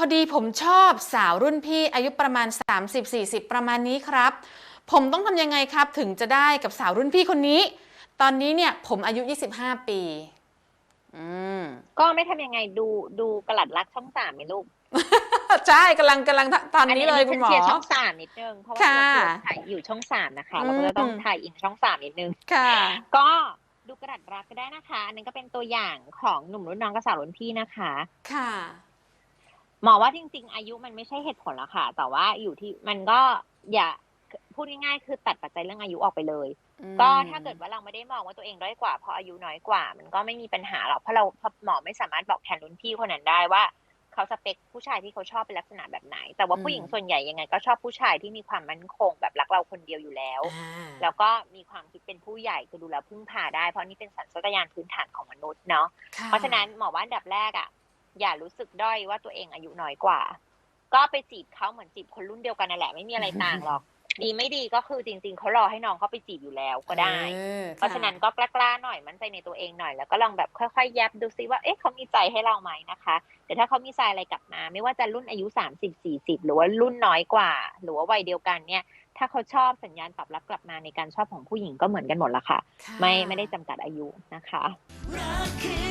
พอดีผมชอบสาวรุ่นพี่อายุประมาณ 30-40 ประมาณนี้ครับ ผมต้องทำยังไงครับถึงจะได้กับสาวรุ่นพี่คนนี้ ตอนนี้เนี่ยผมอายุ 25 ปีอืมก็ไม่ทำยังไงดูดูกระหลัดรักช่องสามไหมลูก ใช่กำลังกำลังตอนนี้เลยคุณหมอ เชียร์ช่องสามนิดนึงเพราะว่าค่ะเราถ่ายอยู่ช่องสามนะคะเราก็จะต้องอืม ถ่ายอินช่องสามนิดนึง ค่ะ ก็ดูกระดาษรักก็ได้นะคะ อันนี้ก็เป็นตัวอย่างของหนุ่มรุ่นน้องกับสาวรุ่นพี่นะคะ ค่ะ หมอว่าจริง ๆ อายุมันไม่ใช่เหตุผลหรอกค่ะ แต่ว่าอยู่ที่มันก็อย่าพูดง่ายๆ คือตัดปัจจัยเรื่องอายุออกไปเลย ก็ถ้าเกิดว่าเราไม่ได้มองว่าตัวเองด้อยกว่าเพราะอายุน้อยกว่า มันก็ไม่มีปัญหาหรอกเพราะเราเพราะหมอไม่สามารถบอกแทนรุ่นพี่คนนั้นได้ว่าเขาสเปคผู้ชายที่เขาชอบเป็นลักษณะแบบไหน แต่ว่าผู้หญิงส่วนใหญ่ยังไง ก็ชอบผู้ชายที่มีความมั่นคงแบบรักเราคนเดียวอยู่แล้วอ่าแล้วก็มีความคิดเป็นผู้ใหญ่คือดูแลพึ่งพาได้ เพราะนี่เป็นสัญชาตญาณพื้นฐานของมนุษย์เนาะค่เพราะฉะนั้นหมอว่าอันดับแรกอะ อย่ารู้สึกด้อยว่าตัวเองอายุน้อยกว่า ก็ไปจีบเขาเหมือนจีบคนรุ่นเดียวกันนั่นแหละไม่มีอะไรต่างหรอก ดีไม่ดีก็คือจริง ๆเขารอให้น้องเขาไปจีบอยู่แล้วก็ได้ออเพราะฉะนั้นก็กล้าๆหน่อยมั่นใจในตัวเองหน่อย แล้วก็ลองแบบค่อยๆแยบดูซิว่าเอ๊ะเขามีใจให้เราไหมนะคะแต่ถ้าเขามีใจอะไรกลับมา ไม่ว่าจะรุ่นอายุสามสิบสี่สิบหรือว่ารุ่นน้อยกว่า หรือว่าวัยเดียวกันเนี่ยถ้าเขาชอบสัญญาณตอบรับกลับมาในการชอบของผู้หญิงก็เหมือนกันหมดละค่ะค่ะไม่ไม่ได้จำกัดอายุนะคะรักคือ